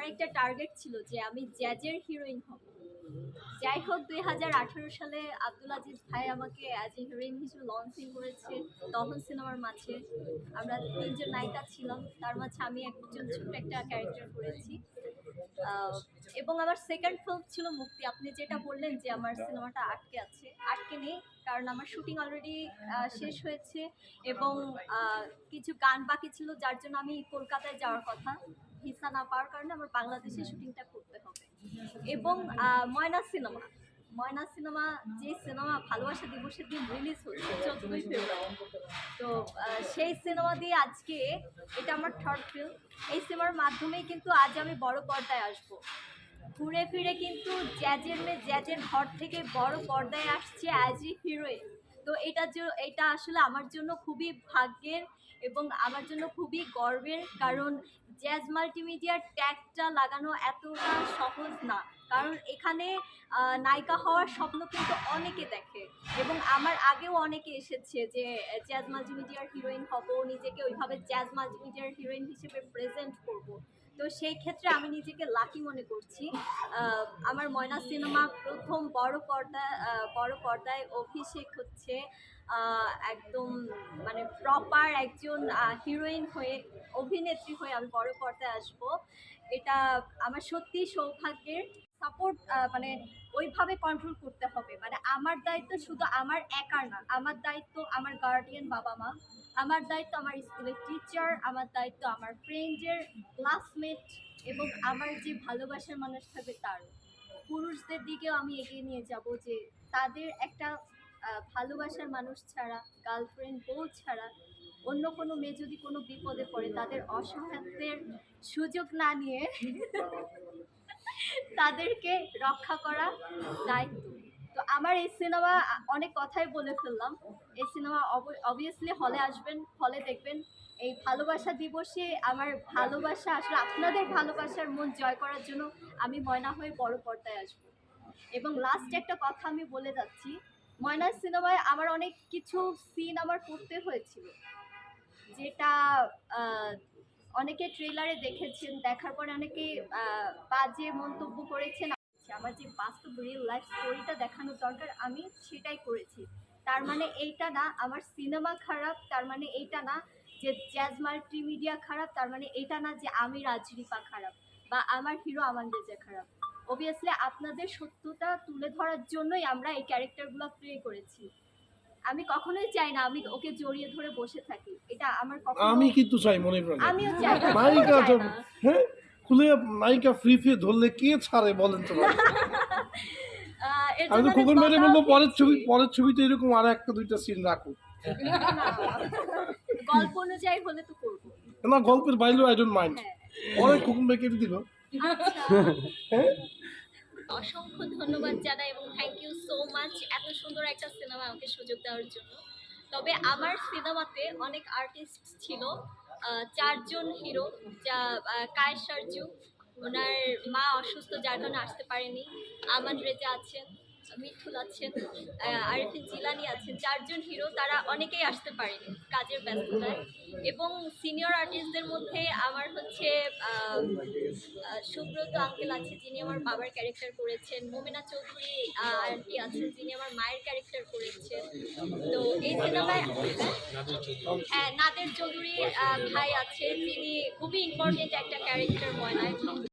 আমার একটা টার্গেট ছিল যে আমি জ্যাজের হিরোইন হব। যাই হোক দুই হাজার আঠারো সালে আব্দুল আজিজ ভাই আমাকে অ্যাজ এ হিরোইন হিসেবে লঞ্চিং করেছে তখন সিনেমার মাঝে। আমরা তিনজন নায়িকা ছিলাম, তার মাঝে আমি একজন ছোট্ট একটা ক্যারেক্টার করেছি। এবং আমার সেকেন্ড ফিল্ম ছিল মুক্তি। আপনি যেটা বললেন যে আমার সিনেমাটা আটকে আছে, আটকে নেই, কারণ আমার শুটিং অলরেডি শেষ হয়েছে এবং কিছু গান বাকি ছিল, যার জন্য আমি কলকাতায় যাওয়ার কথা। ভিসা না পাওয়ার কারণে আমার বাংলাদেশে শুটিংটা করতে হবে। এবং ময়না সিনেমা। ময়না সিনেমা, যে সিনেমা ভালোবাসা দিবসের দিন রিলিজ হচ্ছে চোদ্দই ফেব্রুয়ারি। তো সেই সিনেমা দিয়ে আজকে এটা আমার থার্ড ফিল্ম এই সিনেমার মাধ্যমেই কিন্তু আজ আমি বড় পর্দায় আসব। ঘুরে ফিরে কিন্তু জ্যাজের মেয়ে জ্যাজের ঘর থেকে বড় পর্দায় আসছে অ্যাজ এ হিরোইন তো এটা যে- এটা আসলে আমার জন্য খুবই ভাগ্যের এবং আমার জন্য খুবই গর্বের কারণ জ্যাজ মাল্টিমিডিয়ার ট্যাগটা লাগানো এতটা সহজ না। কারণ এখানে নায়িকা হওয়ার স্বপ্ন কিন্তু অনেকে দেখে এবং আমার আগেও অনেকে এসেছে যে জ্যাজ মাল্টিমিডিয়ার হিরোইন হব, নিজেকে ওইভাবে জ্যাজ মাল্টিমিডিয়ার হিরোইন হিসেবে প্রেজেন্ট করব। তো সেই ক্ষেত্রে আমি নিজেকে লাকি মনে করছি। আমার ময়না সিনেমা প্রথম বড় পর্দা বড় পর্দায় অভিষেক হচ্ছে একদম মানে প্রপার একজন হিরোইন হয়ে, অভিনেত্রী হয়ে আমি বড় পর্দায় আসব। এটা আমার সত্যি সৌভাগ্যের সাপোর্ট মানে ওইভাবে কন্ট্রোল করতে হবে। মানে আমার দায়িত্ব শুধু আমার একার না, আমার দায়িত্ব আমার গার্ডিয়ান বাবা মা, আমার দায়িত্ব আমার স্কুলের টিচার আমার দায়িত্ব আমার ফ্রেন্ডের ক্লাসমেট এবং আমার যে ভালোবাসার মানুষ থাকবে তারও পুরুষদের দিকেও আমি এগিয়ে নিয়ে যাব যে তাদের একটা ভালোবাসার মানুষ ছাড়া গার্লফ্রেন্ড বউ ছাড়া অন্য কোনো মেয়ে যদি কোনো বিপদে পড়ে, তাদের অসহায়ত্বের সুযোগ না নিয়ে তাদেরকে রক্ষা করা দায়িত্ব। তো আমার এই সিনেমা অনেক কথাই বলে ফেললাম। এই সিনেমা অবভিয়াসলি হলে আসবেন হলে দেখবেন। এই ভালোবাসা দিবসে আমার ভালোবাসা, আসলে আপনাদের ভালোবাসার মন জয় করার জন্য আমি ময়না হয়ে বড় পর্দায় আসব। এবং লাস্ট একটা কথা আমি বলে যাচ্ছি ময়না সিনেমায় আমার অনেক কিছু সিন আমার করতে হয়েছিল। যেটা অনেকে ট্রেলারে দেখেছেন, দেখার পরে অনেকে বাজে মন্তব্য করেছেন। আমার যে বাস্তব রিয়েল লাইফ স্টোরিটা দেখানো দরকার, আমি সেটাই করেছি। তার মানে এইটা না, আমার সিনেমা খারাপ, তার মানে এইটা না যে জ্যাজ মাল্টিমিডিয়া খারাপ, তার মানে এটা না যে আমি রাজরিপা খারাপ বা আমার হিরো আমান রেজা খারাপ। অবভিয়াসলি আপনাদের সত্যতা তুলে ধরার জন্যই আমরা এই ক্যারেক্টারগুলো প্লে করেছি। আমি কখনোই চাই না আমি ওকে জড়িয়ে ধরে বসে থাকি। এটা আমার আমি কিন্তু চাই মনে প্রাণে আমিও চাই। নায়িকা। হ্যাঁ? খুলে নায়িকা ফ্রি ফ্রি ধরলে কে ছাড়ে বলেন তো আমি তো খোকন ম্যাডাম কথা বলল পরের ছবি। পরের ছবিতে এরকম আর একটা দুইটা সিন রাখো গল্প অনুযায়ী হলে তো করব। না গল্পের বাইরেও আই ডোন্ট মাইন্ড পরে খোকন ভাই কেটে দিল আচ্ছা। হ্যাঁ? অসংখ্য ধন্যবাদ জানাই এবং থ্যাংক ইউ সো মাচ এত সুন্দর একটা সিনেমা আমাকে সুযোগ দেওয়ার জন্য। তবে আমার সিনেমাতে অনেক আর্টিস্ট ছিল চারজন হিরো যা কায়েস ওনার মা অসুস্থ যার কারণে আসতে পারেনি আমান রেজা আছেন মিঠুল আছেন আরিফিন জিলানি আছেন, চারজন হিরো, তারা অনেকেই আসতে পারেনি কাজের ব্যস্ততায়। এবং সিনিয়র আর্টিস্টদের মধ্যে আমার হচ্ছে সুব্রত আঙ্কেল আছে, যিনি আমার বাবার ক্যারেক্টার করেছেন, মোমিনা চৌধুরী আন্টি আছেন যিনি আমার মায়ের ক্যারেক্টার করেছেন। তো এই সিনেমায় হ্যাঁ নাদের চৌধুরী ভাই আছে, তিনি খুবই ইম্পর্টেন্ট একটা ক্যারেক্টার ময়নায়